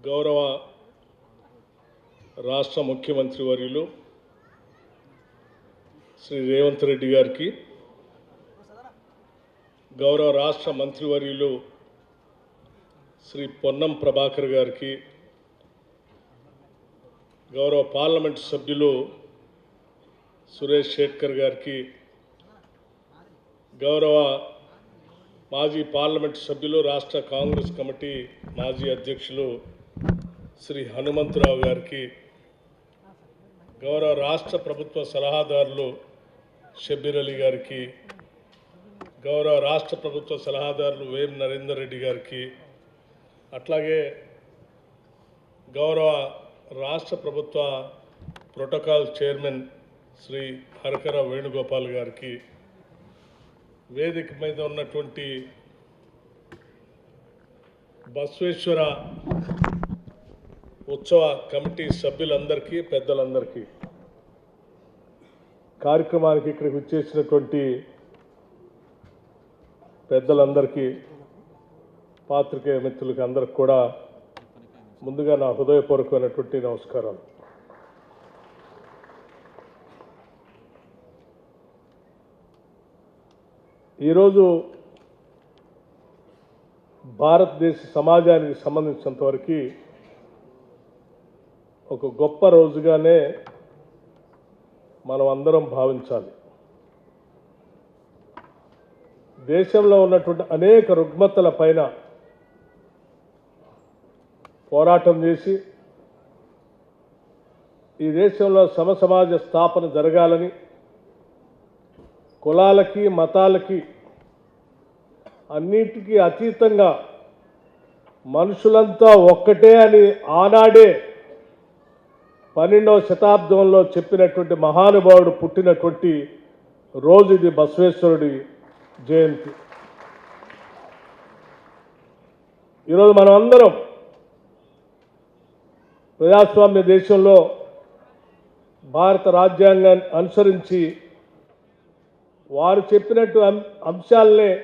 గౌరవ రాష్ట్ర ముఖ్యమంత్రి వర్యులు శ్రీ రేవంత్ రెడ్డి గారికి గౌరవ రాష్ట్ర మంత్రివర్యులు శ్రీ పొన్నం ప్రభాకర్ గారికి గౌరవ పార్లమెంటు సభ్యులు సురేష్ షేట్కర్ గారికి గౌరవ మాజీ పార్లమెంటు సభ్యులు రాష్ట్ర కాంగ్రెస్ కమిటీ మాజీ అధ్యక్షులు శ్రీ హనుమంతరావు గారికి గౌరవ రాష్ట్ర ప్రభుత్వ సలహాదారులు షబ్బీర్ అలీ గారికి గౌరవ రాష్ట్ర ప్రభుత్వ సలహాదారులు వేం నరేందర్ రెడ్డి గారికి అట్లాగే గౌరవ రాష్ట్ర ప్రభుత్వ ప్రోటోకాల్ చైర్మన్ శ్రీ హరకర వేణుగోపాల్ గారికి వేదిక మీద ఉన్నటువంటి బసవేశ్వర ఉత్సవ కమిటీ సభ్యులందరికీ పెద్దలందరికీ కార్యక్రమానికి ఇక్కడికి వచ్చేసినటువంటి పెద్దలందరికీ పాత్రికేయ మిత్రులకి అందరికి కూడా ముందుగా నా హృదయపూర్వకమైనటువంటి నమస్కారాలు. ఈరోజు భారతదేశ సమాజానికి సంబంధించినంతవరకు ఒక గొప్ప రోజుగానే మనం అందరం భావించాలి. దేశంలో ఉన్నటువంటి అనేక రుగ్మతల పైన పోరాటం చేసి ఈ దేశంలో సమసమాజ స్థాపన జరగాలని కులాలకి మతాలకి అన్నిటికీ అతీతంగా మనుషులంతా ఒక్కటే అని ఆనాడే పన్నెండవ శతాబ్దంలో చెప్పినటువంటి మహానుభావుడు పుట్టినటువంటి రోజు ఇది బసవేశ్వరుడి జయంతి. ఈరోజు మనం అందరం ప్రజాస్వామ్య దేశంలో భారత రాజ్యాంగాన్ని అనుసరించి వారు చెప్పినట్టు అం- అంశాలనే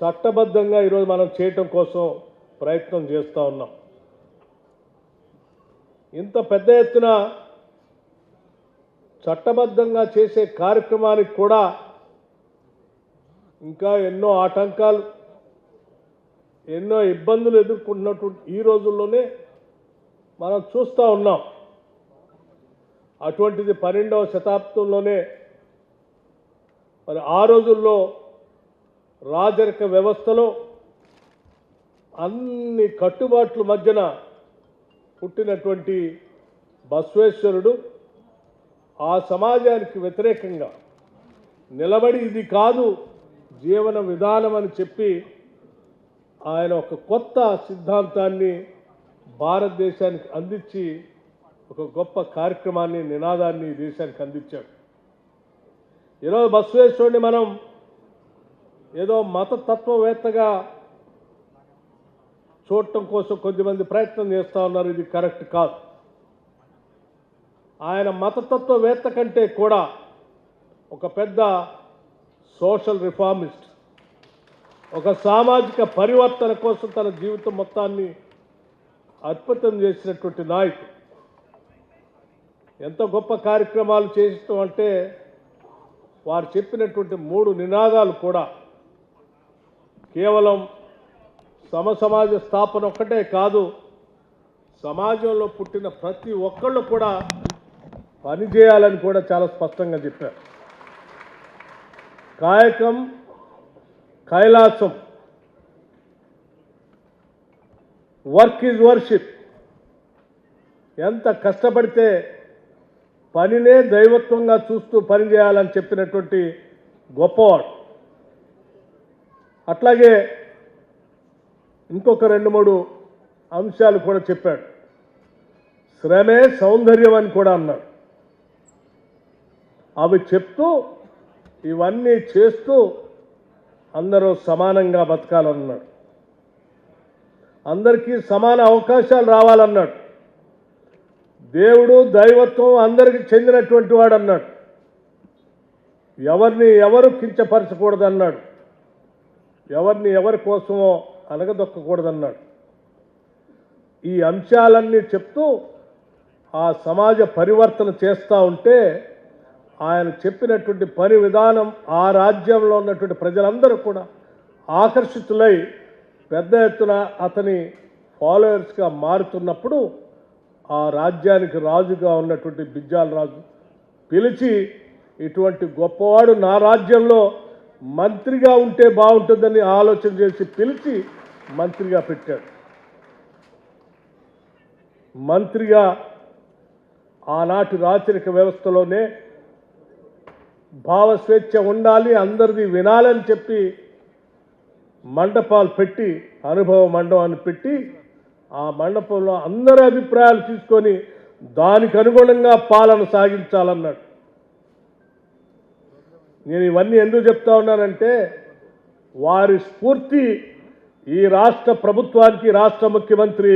చట్టబద్ధంగా ఈరోజు మనం చేయటం కోసం ప్రయత్నం చేస్తూ ఉన్నాం. ఇంత పెద్ద ఎత్తున చట్టబద్ధంగా చేసే కార్యక్రమానికి కూడా ఇంకా ఎన్నో ఆటంకాలు ఎన్నో ఇబ్బందులు ఎదుర్కొంటున్నటువంటి ఈ రోజుల్లోనే మనం చూస్తూ ఉన్నాం. అటువంటిది పన్నెండవ శతాబ్దంలోనే మరి ఆ రోజుల్లో రాజరిక వ్యవస్థలో అన్ని కట్టుబాట్ల మధ్యన పుట్టినటువంటి బసవేశ్వరుడు ఆ సమాజానికి వ్యతిరేకంగా నిలబడి ఇది కాదు జీవన విధానం అని చెప్పి ఆయన ఒక కొత్త సిద్ధాంతాన్ని భారతదేశానికి అందించి ఒక గొప్ప కార్యక్రమాన్ని నినాదాన్ని దేశానికి అందించాడు. ఈరోజు బసవేశ్వరుడిని మనం ఏదో మత తత్వవేత్తగా చూడటం కోసం కొద్దిమంది ప్రయత్నం చేస్తూ ఉన్నారు. ఇది కరెక్ట్ కాదు. ఆయన మతతత్వవేత్త కంటే కూడా ఒక పెద్ద సోషల్ రిఫార్మిస్ట్ ఒక సామాజిక పరివర్తన కోసం తన జీవితం మొత్తాన్ని అర్పితం చేసినటువంటి నాయకుడు. ఎంత గొప్ప కార్యక్రమాలు చేసటం అంటే వారు చెప్పినటువంటి మూడు నినాదాలు కూడా కేవలం సమసమాజ స్థాపన ఒక్కటే కాదు సమాజంలో పుట్టిన ప్రతి ఒక్కళ్ళు కూడా పనిచేయాలని కూడా చాలా స్పష్టంగా చెప్పారు. కాయకం కైలాసం వర్క్ ఈజ్ వర్షిప్. ఎంత కష్టపడితే పనినే దైవత్వంగా చూస్తూ పని చేయాలని చెప్పినటువంటి గొప్పవాడు. అట్లాగే ఇంకొక రెండు మూడు అంశాలు కూడా చెప్పాడు. శ్రమే సౌందర్యం అని కూడా అన్నాడు. అవి చెప్తూ ఇవన్నీ చేస్తూ అందరూ సమానంగా బతకాలన్నాడు. అందరికీ సమాన అవకాశాలు రావాలన్నాడు. దేవుడు దైవత్వం అందరికీ చెందినటువంటి వాడు అన్నాడు ఎవరిని ఎవరు కించపరచకూడదన్నాడు. ఎవరిని ఎవరి కోసమో అనగదొక్కకూడదన్నాడు ఈ అంశాలన్నీ చెప్తూ ఆ సమాజ పరివర్తన చేస్తూ ఉంటే ఆయన చెప్పినటువంటి పని విధానం ఆ రాజ్యంలో ఉన్నటువంటి ప్రజలందరూ కూడా ఆకర్షితులై పెద్ద ఎత్తున అతని ఫాలోయర్స్గా మారుతున్నప్పుడు ఆ రాజ్యానికి రాజుగా ఉన్నటువంటి బిజ్జాల రాజు పిలిచి ఇటువంటి గొప్పవాడు నా రాజ్యంలో మంత్రిగా ఉంటే బాగుంటుందని ఆలోచన చేసి పిలిచి మంత్రిగా పెట్టాడు. మంత్రిగా ఆనాటి రాచరిక వ్యవస్థలోనే భావస్వేచ్ఛ ఉండాలి అందరిది వినాలని చెప్పి మండపాలు పెట్టి అనుభవ మండపాన్ని పెట్టి ఆ మండపంలో అందరి అభిప్రాయాలు తీసుకొని దానికి అనుగుణంగా పాలన సాగించాలన్నాడు. నేను ఇవన్నీ ఎందుకు చెప్తా ఉన్నానంటే వారి స్ఫూర్తి ఈ రాష్ట్ర ప్రభుత్వానికి రాష్ట్ర ముఖ్యమంత్రి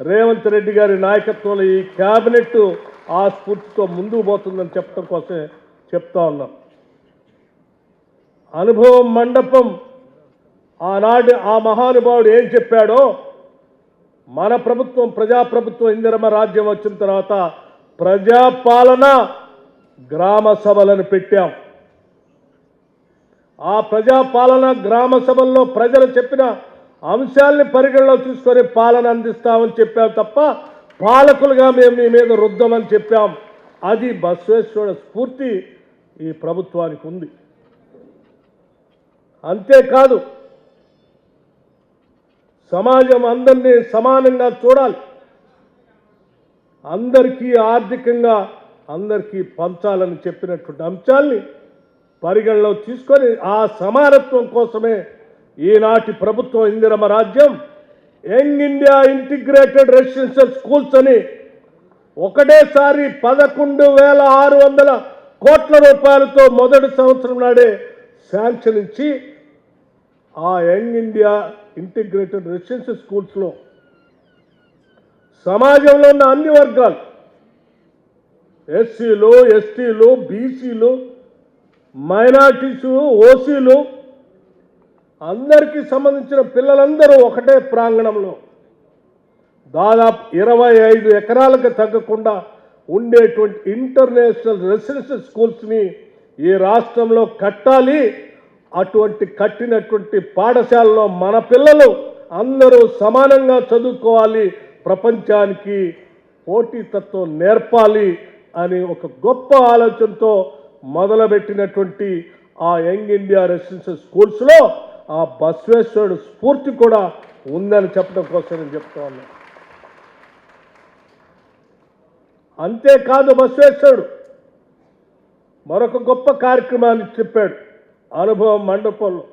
రేవంత్ రెడ్డి గారి నాయకత్వంలో ఈ క్యాబినెట్ ఆ స్ఫూర్తితో ముందుకు పోతుందని చెప్పడం కోసమే చెప్తా ఉన్నాం. అనుభవం మండపం ఆనాడు ఆ మహానుభావుడు ఏం చెప్పాడో మన ప్రభుత్వం ప్రజాప్రభుత్వం ఇందిరమ రాజ్యం వచ్చిన తర్వాత ప్రజాపాలన గ్రామ సభలను పెట్టాం. ఆ ప్రజాపాలన గ్రామ సభల్లో ప్రజలు చెప్పిన అంశాల్ని పరిగణలో తీసుకొని పాలన అందిస్తామని చెప్పాం తప్ప పాలకులుగా మేము మీ మీద రుద్దామని చెప్పాం. అది బసవేశ్వర స్ఫూర్తి ఈ ప్రభుత్వానికి ఉంది. అంతేకాదు సమాజం అందరినీ సమానంగా చూడాలి. అందరికీ ఆర్థికంగా అందరికీ పంచాలని చెప్పినటువంటి అంశాల్ని పరిగణలో తీసుకొని ఆ సమానత్వం కోసమే ఈనాటి ప్రభుత్వం Indiramma Rajyam young India integrated residential schools అని ఒకటేసారి పదకొండు వేల ఆరు వందల కోట్ల రూపాయలతో మొదటి సంవత్సరం నాడే శాంక్షన్ ఇచ్చి ఆ యంగ్ ఇండియా ఇంటిగ్రేటెడ్ రెసిడెన్షియల్ స్కూల్స్లో సమాజంలో ఉన్న అన్ని వర్గాలు ఎస్సీలు ఎస్టీలు బీసీలు మైనార్టీసు ఓసీలు అందరికీ సంబంధించిన పిల్లలందరూ ఒకటే ప్రాంగణంలో. దాదాపు ఇరవై ఐదు ఎకరాలకు తగ్గకుండా ఉండేటువంటి ఇంటర్నేషనల్ రెసిడెన్షియల్ స్కూల్స్ని ఈ రాష్ట్రంలో కట్టాలి. అటువంటి కట్టినటువంటి పాఠశాలలో మన పిల్లలు అందరూ సమానంగా చదువుకోవాలి. ప్రపంచానికి పోటీతత్వం నేర్పాలి అని ఒక గొప్ప ఆలోచనతో మొదలుపెట్టినటువంటి ఆ యంగ్ ఇండియా రెసిడెన్షియల్ స్కూల్స్లో ఆ బసవేశ్వరుడు స్ఫూర్తి కూడా ఉందని చెప్పడం కోసం నేను చెప్తా ఉన్నా. అంతేకాదు బసవేశ్వరుడు మరొక గొప్ప కార్యక్రమాన్ని చెప్పాడు అనుభవం మండపంలో.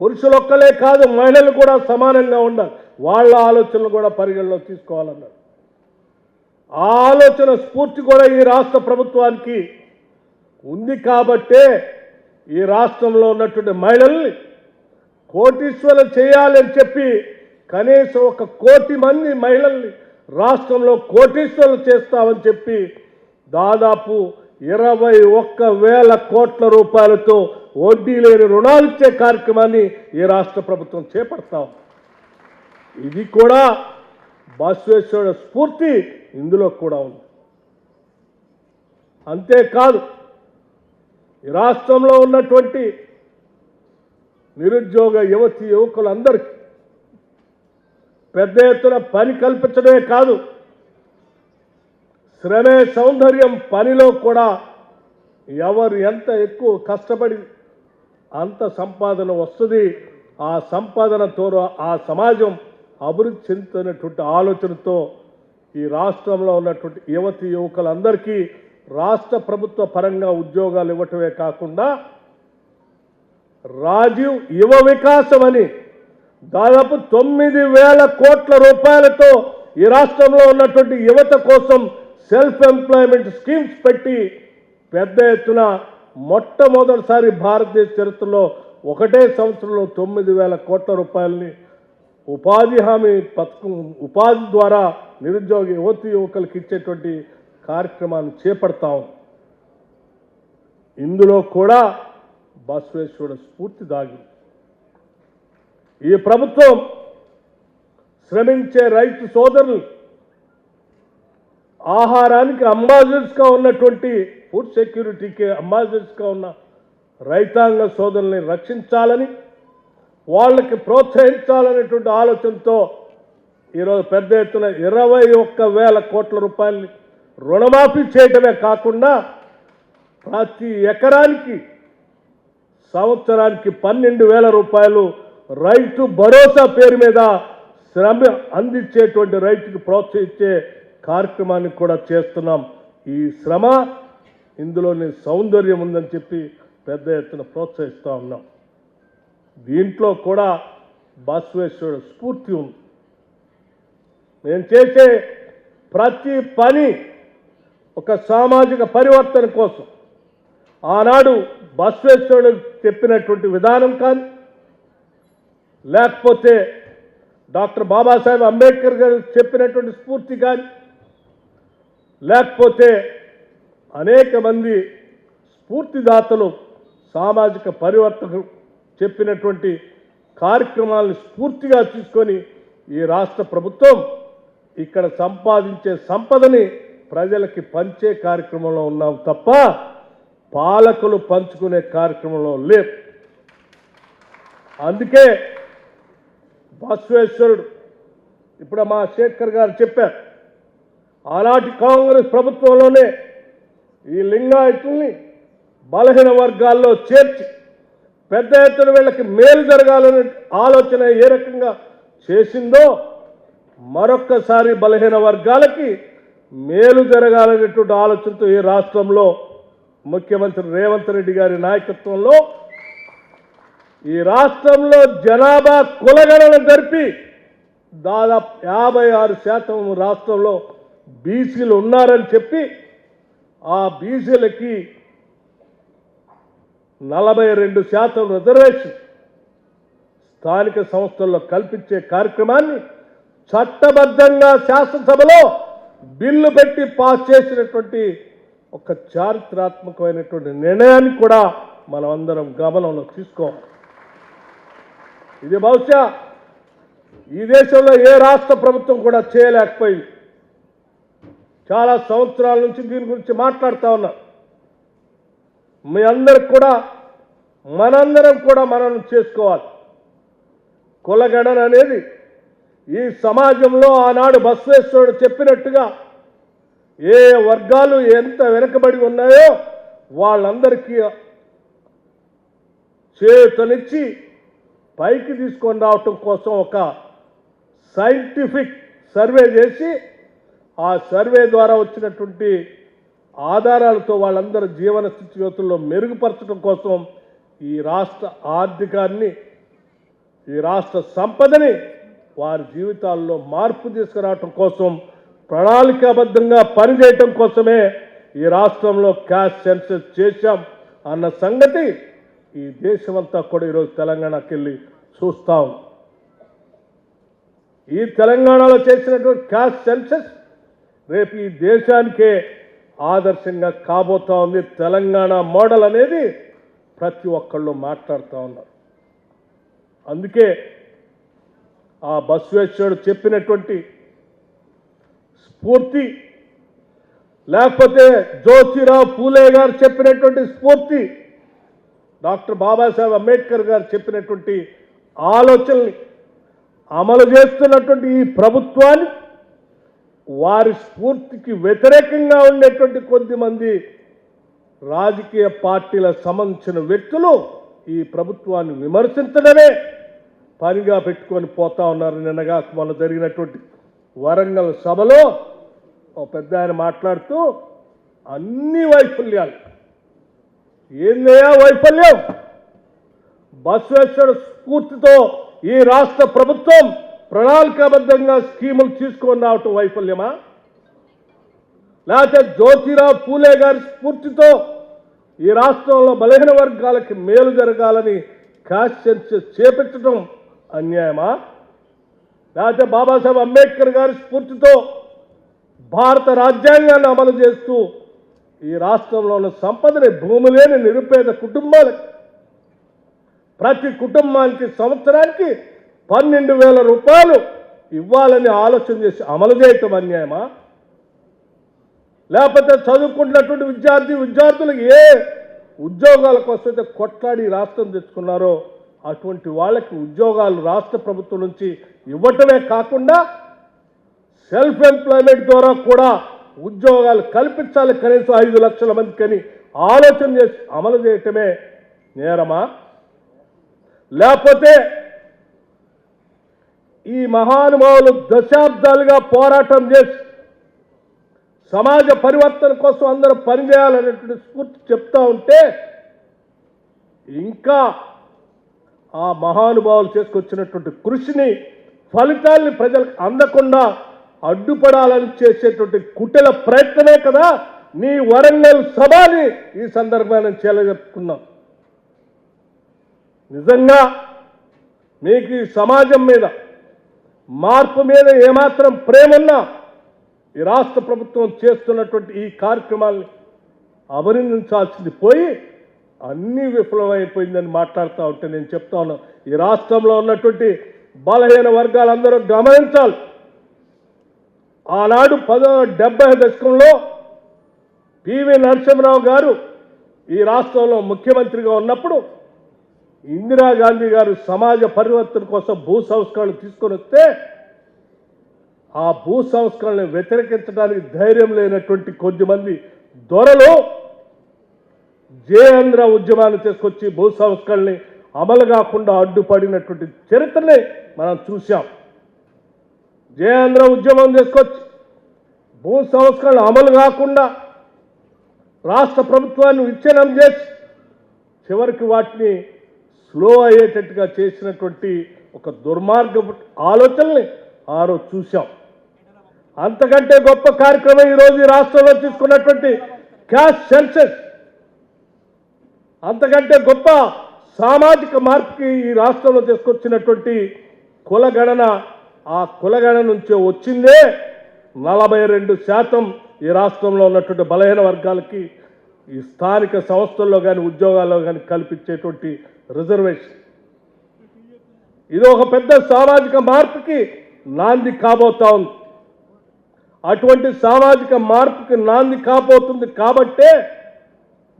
పురుషులొక్కలే కాదు మహిళలు కూడా సమానంగా ఉండాలి. వాళ్ళ ఆలోచనలు కూడా పరిగణలో తీసుకోవాలన్నారు ఆ ఆలోచన స్ఫూర్తి కూడా ఈ రాష్ట్ర ప్రభుత్వానికి ఉంది కాబట్టే ఈ రాష్ట్రంలో ఉన్నటువంటి మహిళల్ని కోటీశ్వరం చేయాలని చెప్పి కనీసం ఒక కోటి మంది మహిళల్ని రాష్ట్రంలో కోటీశ్వరులు చేస్తామని చెప్పి దాదాపు ఇరవై ఒక్క వేల కోట్ల రూపాయలతో వడ్డీ లేని రుణాలు ఇచ్చే కార్యక్రమాన్ని ఈ రాష్ట్ర ప్రభుత్వం చేపడతాం ఇది కూడా బసవేశ్వరుడు స్ఫూర్తి ఇందులో కూడా ఉంది. అంతేకాదు ఈ రాష్ట్రంలో ఉన్నటువంటి నిరుద్యోగ యువతి యువకులందరికీ పెద్ద ఎత్తున పని కల్పించడమే కాదు శ్రమే సౌందర్యం పనిలో కూడా ఎవరు ఎంత ఎక్కువ కష్టపడి అంత సంపాదన వస్తుంది ఆ సంపాదనతో ఆ సమాజం అభివృద్ధి చెందుతున్నటువంటి ఆలోచనతో ఈ రాష్ట్రంలో ఉన్నటువంటి యువతి యువకులందరికీ రాష్ట్ర ప్రభుత్వ పరంగా ఉద్యోగాలు ఇవ్వటమే కాకుండా రాజీవ్ యువ వికాసం అని దాదాపు తొమ్మిది వేల కోట్ల రూపాయలతో ఈ రాష్ట్రంలో ఉన్నటువంటి యువత కోసం సెల్ఫ్ ఎంప్లాయ్మెంట్ స్కీమ్స్ పెట్టి పెద్ద ఎత్తున మొట్టమొదటిసారి భారతదేశ చరిత్రలో ఒకటే సంవత్సరంలో తొమ్మిది వేల కోట్ల రూపాయలని ఉపాధి హామీ పథకం ఉపాధి ద్వారా నిరుద్యోగ యువతి యువకులకు ఇచ్చేటువంటి కార్యక్రమాన్ని చేపడతాం. ఇందులో కూడా బసవేశ్వరుడు స్ఫూర్తి దాగి. ఈ ప్రభుత్వం శ్రమించే రైతు సోదరులు ఆహారానికి అంబాసిడర్స్గా ఉన్నటువంటి ఫుడ్ సెక్యూరిటీకి అంబాసిడర్స్గా ఉన్న రైతాంగ సోదరుల్ని రక్షించాలని వాళ్ళకి ప్రోత్సహించాలనేటువంటి ఆలోచనతో ఈరోజు పెద్ద ఎత్తున ఇరవై ఒక్క వేల కోట్ల రూపాయలని రుణమాఫీ చేయటమే కాకుండా ప్రతి ఎకరానికి సంవత్సరానికి పన్నెండు వేల రూపాయలు రైతు భరోసా పేరు మీద శ్రమ అందించేటువంటి రైతుకి ప్రోత్సహించే కార్యక్రమాన్ని కూడా చేస్తున్నాం. ఈ శ్రమ ఇందులోని సౌందర్యం ఉందని చెప్పి పెద్ద ఎత్తున ప్రోత్సహిస్తూ ఉన్నాం. దీంట్లో కూడా బసవేశ్వరుడు స్ఫూర్తి ఉంది. నేను చేసే ప్రతి పని ఒక సామాజిక పరివర్తన కోసం. ఆనాడు బసవేశ్వరుడు చెప్పినటువంటి విధానం కానీ లేకపోతే డాక్టర్ బాబాసాహెబ్ అంబేద్కర్ గారు చెప్పినటువంటి స్ఫూర్తి కానీ లేకపోతే అనేక మంది స్ఫూర్తిదాతలు సామాజిక పరివర్తకులు చెప్పినటువంటి కార్యక్రమాలను స్ఫూర్తిగా తీసుకొని ఈ రాష్ట్ర ప్రభుత్వం ఇక్కడ సంపాదించే సంపదని ప్రజలకి పంచే కార్యక్రమంలో ఉన్నాం తప్ప పాలకులు పంచుకునే కార్యక్రమంలో లేవు. అందుకే బసవేశ్వరుడు ఇప్పుడు మా శేఖర్ గారు చెప్పారు ఆనాటి కాంగ్రెస్ ప్రభుత్వంలోనే ఈ లింగాయతుల్ని బలహీన వర్గాల్లో చేర్చి పెద్ద ఎత్తున వీళ్ళకి మేలు జరగాలనే ఆలోచన ఏ రకంగా చేసిందో మరొక్కసారి బలహీన వర్గాలకి మేలు జరగాలనేటువంటి ఆలోచనతో ఈ రాష్ట్రంలో ముఖ్యమంత్రి రేవంత్ రెడ్డి గారి నాయకత్వంలో ఈ రాష్ట్రంలో జనాభా కులగణన జరిపి దాదాపు యాభై ఆరు శాతం రాష్ట్రంలో బీసీలు ఉన్నారని చెప్పి ఆ బీసీలకి నలభై రెండు శాతం రిజర్వేషన్ స్థానిక సంస్థల్లో కల్పించే కార్యక్రమాన్ని చట్టబద్ధంగా శాసనసభలో బిల్లు పెట్టి పాస్ చేసినటువంటి ఒక చారిత్రాత్మకమైనటువంటి నిర్ణయాన్ని కూడా మనం అందరం గమనంలో తీసుకోవాలి. ఇది బహుశా ఈ దేశంలో ఏ రాష్ట్ర ప్రభుత్వం కూడా చేయలేకపోయింది. చాలా సంవత్సరాల నుంచి దీని గురించి మాట్లాడుతూ ఉన్నా మీ అందరికి కూడా మనందరం కూడా మనం చేసుకోవాలి. కులగణన అనేది ఈ సమాజంలో ఆనాడు బసవేశ్వరుడు చెప్పినట్టుగా ఏ వర్గాలు ఎంత వెనుకబడి ఉన్నాయో వాళ్ళందరికీ చేతనిచ్చి పైకి తీసుకొని రావటం కోసం ఒక సైంటిఫిక్ సర్వే చేసి ఆ సర్వే ద్వారా వచ్చినటువంటి ఆధారాలతో వాళ్ళందరి జీవన స్థితిగతుల్లో మెరుగుపరచడం కోసం ఈ రాష్ట్ర ఆర్థికాన్ని ఈ రాష్ట్ర సంపదని వారి జీవితాల్లో మార్పు తీసుకురావటం కోసం ప్రణాళికాబద్ధంగా పనిచేయటం కోసమే ఈ రాష్ట్రంలో క్యాష్ సెన్సెస్ చేశాం అన్న సంగతి ఈ దేశమంతా కూడా ఈరోజు తెలంగాణకి వెళ్ళి చూస్తాం. ఈ తెలంగాణలో చేసినటువంటి క్యాష్ సెన్సెస్ రేపు ఈ దేశానికే ఆదర్శంగా కాబోతా ఉంది. తెలంగాణ మోడల్ అనేది ప్రతి ఒక్కళ్ళు మాట్లాడుతూ ఉన్నారు. అందుకే ఆ బస్వేశ్వరుడు చెప్పినటువంటి స్ఫూర్తి. లేకపోతే జ్యోతిరావు పూలే గారు చెప్పినటువంటి స్ఫూర్తి. డాక్టర్ బాబాసాహెబ్ అంబేద్కర్ గారు చెప్పినటువంటి ఆలోచనల్ని అమలు చేస్తున్నటువంటి ఈ ప్రభుత్వాన్ని వారి స్ఫూర్తికి వ్యతిరేకంగా ఉండేటువంటి కొద్దిమంది రాజకీయ పార్టీల సంబంధించిన వ్యక్తులు ఈ ప్రభుత్వాన్ని విమర్శించడమే పనిగా పెట్టుకొని పోతా ఉన్నారు నిన్నగా మొన్న జరిగినటువంటి వరంగల్ సభలో ఓ పెద్ద ఆయన మాట్లాడుతూ అన్ని వైఫల్యాలు. ఏందయ్యా వైఫల్యం? బసవేశ్వర స్ఫూర్తితో ఈ రాష్ట్ర ప్రభుత్వం ప్రణాళికాబద్ధంగా స్కీములు తీసుకొని రావటం వైఫల్యమా? లేకపోతే జ్యోతిరావు పూలే గారి స్ఫూర్తితో ఈ రాష్ట్రంలో బలహీన వర్గాలకి మేలు జరగాలని క్యాష్ సెన్సెస్ చేపట్టడం అన్యాయమా? లేకపోతే బాబాసాహెబ్ అంబేద్కర్ గారి స్ఫూర్తితో భారత రాజ్యాంగాన్ని అమలు చేస్తూ ఈ రాష్ట్రంలో ఉన్న సంపదని భూమి లేని నిరుపేద కుటుంబాలకు ప్రతి కుటుంబానికి సంవత్సరానికి పన్నెండు వేల రూపాయలు ఇవ్వాలని ఆలోచన చేసి అమలు చేయటం అన్యాయమా? లేకపోతే చదువుకుంటున్నటువంటి విద్యార్థి విద్యార్థులకు ఏ ఉద్యోగాల కోసం అయితే కొట్లాడి రాష్ట్రం తెచ్చుకున్నారో అటువంటి వాళ్ళకి ఉద్యోగాలు రాష్ట్ర ప్రభుత్వం నుంచి ఇవ్వటమే కాకుండా సెల్ఫ్ ఎంప్లాయ్మెంట్ ద్వారా కూడా ఉద్యోగాలు కల్పించాలి కనీసం ఐదు లక్షల మందికి అని ఆలోచన చేసి అమలు చేయటమే నేరమా? లేకపోతే ఈ మహానుభావులు దశాబ్దాలుగా పోరాటం చేసి సమాజ పరివర్తన కోసం అందరూ పనిచేయాలనేటువంటి స్ఫూర్తి చెప్తా ఉంటే ఇంకా ఆ మహానుభావులు చేసుకొచ్చినటువంటి కృషిని ఫలితాల్ని ప్రజలకు అందకుండా అడ్డుపడాలని చేసేటువంటి కుటల ప్రయత్నమే కదా నీ వరంగల్ సభని ఈ సందర్భాన్ని చెప్పుకున్నాం నిజంగా మీకు ఈ సమాజం మీద మార్పు మీద ఏమాత్రం ప్రేమన్నా ఈ రాష్ట్ర ప్రభుత్వం చేస్తున్నటువంటి ఈ కార్యక్రమాల్ని అభినందించాల్సింది పోయి అన్నీ విఫలమైపోయిందని మాట్లాడుతూ ఉంటే నేను చెప్తా ఉన్నాను ఈ రాష్ట్రంలో ఉన్నటువంటి బలహీన వర్గాలందరూ గమనించాలి. ఆనాడు పదో డెబ్బై దశకంలో పివి నరసింహరావు గారు ఈ రాష్ట్రంలో ముఖ్యమంత్రిగా ఉన్నప్పుడు ఇందిరాగాంధీ గారు సమాజ పరివర్తన కోసం భూ సంస్కరణలు తీసుకొని వస్తే ఆ భూ సంస్కరణను వ్యతిరేకించడానికి ధైర్యం లేనటువంటి కొద్దిమంది దొరలు జయేంద్ర ఉద్యమాన్ని తీసుకొచ్చి భూ సంస్కరణని అమలు కాకుండా అడ్డుపడినటువంటి చరిత్రని మనం చూసాం జయాంధ్ర ఉద్యమం తీసుకొచ్చి భూ సంస్కరణ అమలు కాకుండా రాష్ట్ర ప్రభుత్వాన్ని విచ్ఛిన్నం చేసి చివరికి వాటిని స్లో అయ్యేటట్టుగా చేసినటువంటి ఒక దుర్మార్గ ఆలోచనని ఆ రోజు చూశాం. అంతకంటే గొప్ప కార్యక్రమం ఈరోజు ఈ రాష్ట్రంలో తీసుకున్నటువంటి క్యాష్ సెన్సెస్. అంతకంటే గొప్ప సామాజిక మార్పుకి ఈ రాష్ట్రంలో తీసుకొచ్చినటువంటి కులగణన ఆ కులగణ నుంచే వచ్చిందే నలభై రెండు శాతం ఈ రాష్ట్రంలో ఉన్నటువంటి బలహీన వర్గాలకి ఈ స్థానిక సంస్థల్లో కానీ ఉద్యోగాల్లో కానీ కల్పించేటువంటి రిజర్వేషన్. ఇది ఒక పెద్ద సామాజిక మార్పుకి నాంది కాబోతా ఉంది. అటువంటి సామాజిక మార్పుకి నాంది కాబోతుంది కాబట్టే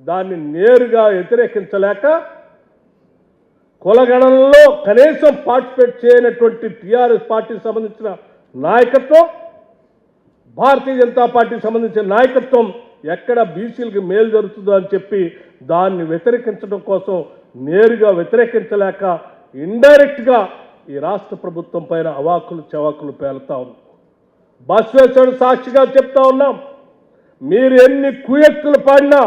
దాన్ని నేరుగా వ్యతిరేకించలేక కొలగణంలో కనీసం పార్టిసిపేట్ చేయనటువంటి టీఆర్ఎస్ పార్టీకి సంబంధించిన నాయకత్వం భారతీయ జనతా పార్టీకి సంబంధించిన నాయకత్వం ఎక్కడ బీసీలకు మేలు జరుగుతుందో అని చెప్పి దాన్ని వ్యతిరేకించడం కోసం నేరుగా వ్యతిరేకించలేక ఇండైరెక్ట్గా ఈ రాష్ట్ర ప్రభుత్వం పైన అవాకులు చవాకులు పేలుతా ఉంది బస్వేశ్వరుడు సాక్షిగా చెప్తా ఉన్నాం మీరు ఎన్ని కుయక్కులు పాడినా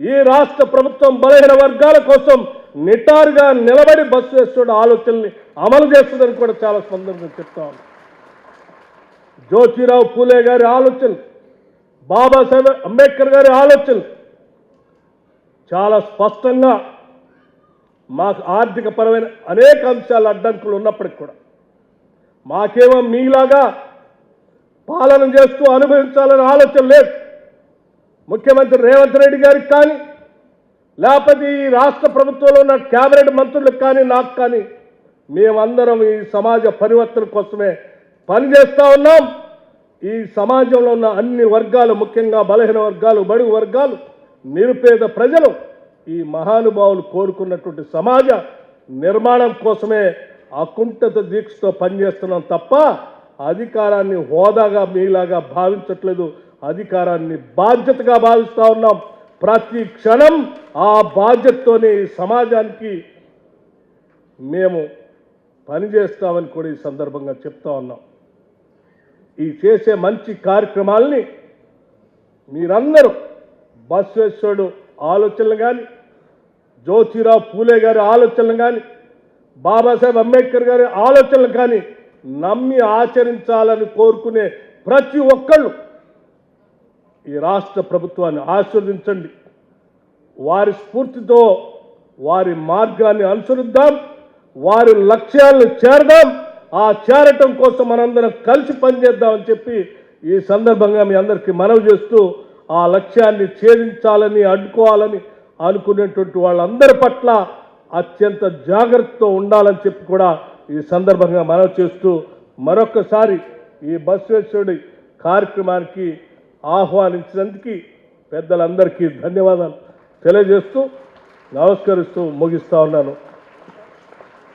ఈ రాష్ట్ర ప్రభుత్వం బలహీన వర్గాల కోసం నిటారుగా నిలబడి బస్వేశ్వరుడు ఆలోచనల్ని అమలు చేస్తుందని కూడా చాలా సందర్భంగా చెప్తా ఉన్నాం. జ్యోతిరావు పూలే గారి ఆలోచన బాబాసాహెబ్ అంబేద్కర్ గారి ఆలోచన చాలా స్పష్టంగా మాకు ఆర్థిక పరమైన అనేక అంశాలు అడ్డంకులు ఉన్నప్పటికి కూడా మాకేమో మీలాగా పాలన చేస్తూ అనుభవించాలనే ఆలోచన లేదు. ముఖ్యమంత్రి రేవంత్ రెడ్డి గారికి కానీ లేకపోతే ఈ రాష్ట్ర ప్రభుత్వంలో ఉన్న క్యాబినెట్ మంత్రులకు కానీ నాకు కానీ మేమందరం ఈ సమాజ పరివర్తన కోసమే పనిచేస్తూ ఉన్నాం. ఈ సమాజంలో ఉన్న అన్ని వర్గాలు ముఖ్యంగా బలహీన వర్గాలు బడుగు వర్గాలు నిరుపేద ప్రజలు ఈ మహానుభావులు కోరుకున్నటువంటి సమాజ నిర్మాణం కోసమే అకుంఠత దీక్షతో పనిచేస్తున్నాం తప్ప అధికారాన్ని హోదాగా మీలాగా భావించట్లేదు. అధికారాన్ని బాధ్యతగా భావిస్తూ ఉన్నాం. ప్రతి క్షణం ఆ బాధ్యతతోనే ఈ సమాజానికి మేము పనిచేస్తామని కూడా ఈ సందర్భంగా చెప్తా ఉన్నాం. ఈ చేసే మంచి కార్యక్రమాల్ని మీరందరూ బస్వేశ్వరుడు ఆలోచనలు కానీ జ్యోతిరావు పూలే గారి ఆలోచనలు కానీ బాబాసాహెబ్ అంబేద్కర్ గారి ఆలోచనలు కానీ నమ్మి ఆచరించాలని కోరుకునే ప్రతి ఒక్కళ్ళు ఈ రాష్ట్ర ప్రభుత్వాన్ని ఆశీర్వదించండి. వారి స్ఫూర్తితో వారి మార్గాన్ని అనుసరిద్దాం. వారి లక్ష్యాలను చేరదాం. ఆ చేరటం కోసం మనందరం కలిసి పనిచేద్దామని చెప్పి ఈ సందర్భంగా మీ అందరికీ మనవి చేస్తూ ఆ లక్ష్యాన్ని ఛేదించాలని అడ్డుకోవాలని అనుకునేటువంటి వాళ్ళందరి పట్ల అత్యంత జాగ్రత్తతో ఉండాలని చెప్పి కూడా ఈ సందర్భంగా మనవి చేస్తూ మరొకసారి ఈ బసవేశ్వరుడి కార్యక్రమానికి ఆహ్వానించినందుకు పెద్దలందరికీ ధన్యవాదాలు. తెలియజేస్తూ నమస్కరిస్తూ ముగిస్తా ఉన్నాను.